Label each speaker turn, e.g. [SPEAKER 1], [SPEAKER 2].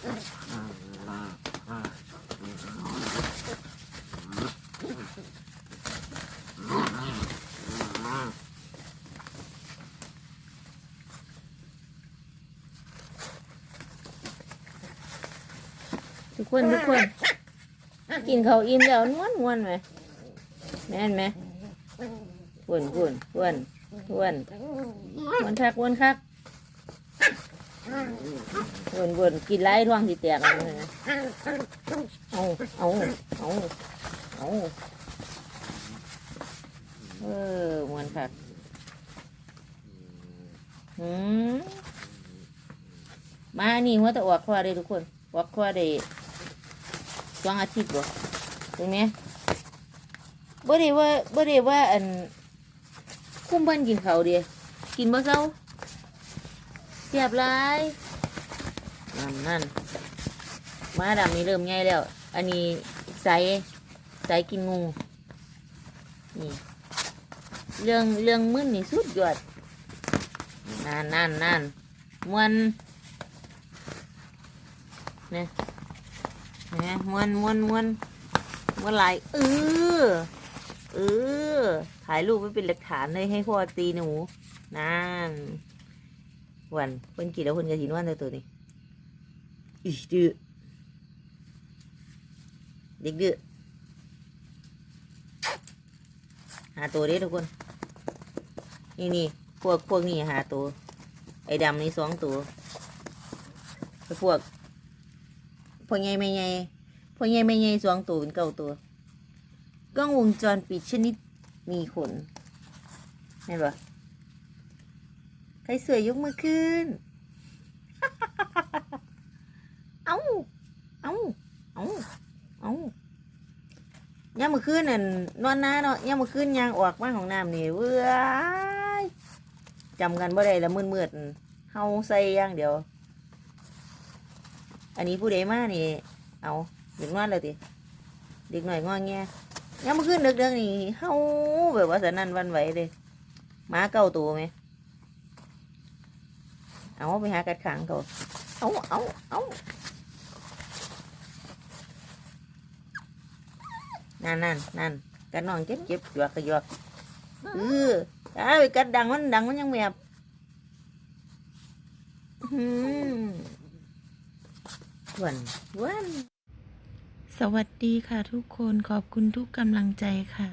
[SPEAKER 1] ทุกคนทุกคน กินเขาวอิ่มแล้วนวลนวลไหมแม่นไหมพุ่นพุ่นพุ่นพุ่นวนคักวนคัก เวินเวินกินไรท้องสิแตกเอาเลยนะเอาเอาเอาเอาเออมวนคักหืมมานี่หัวตะออกคว้าได้ทุกคนออกคว้าได้สองอาทิตย์บ่ตรงนี้บ่ได้ว่าบ่ได้ว่าอันคุ้มเพิ่นกินข้าเดียกินบ่เซา เสียบหลายนั่นนั่นมาดำนี่เริ่มใหญ่แล้ว อันนี้ใสใสกินงู นี่เรื่องเรื่องมึนนี่สุดยอดนั่นนั่นนั่นมวนเนี่ยนะมวนมวนมวนมวนลายเออเออถ่ายรูปไว้เป็นหลักฐานเลยให้พ่อตีหนูนั่น วันเพิ่นกี่แล้วเพิ่นกระถินวันตัวตัวนี้อีดื้อเด็กดื้อหาตัวเด้ทุกคน นี่นี่พวกพวกนี้หาตัว ไอ้ดำนี่สองตัวไอ้พวกพ่อใหญ่แม่ใหญ่พ่อใหญ่แม่ใหญ่สองตัวเป็นเก้าตัวกล้องวงจรปิดชนิดมีขนเห็นปะ รสวยยกมือขึ้น เอาเอาเอาเอาย่ามมือขึ้นน่นนอนหน้าเนาะย่ามมือขึ้นยางออกมาของน้ำนี่เว้ยจำกันบ่ได้ล้วมืดๆนั่นเฮาใส่ย่างเดียว อันนี้ผู้ใดมานี่ เอาเด็กนอนเลยติเด็กหน่อยงอแงยังมาขึ้นเด็กๆนี่เฮาแบบว่าสนั่นวันไหวเลยหมาเก้าตัวไหม เอาไปหากัดขังเขาเอาเอาเอานั่นนั่นนั่นกัดน้องเจ็บเจ็บหยวกกระหยวกเออเอาไปกัดดังมันดังมันยังแบบอืมวันวัน
[SPEAKER 2] สวัสดีค่ะทุกคนขอบคุณทุกกำลังใจค่ะ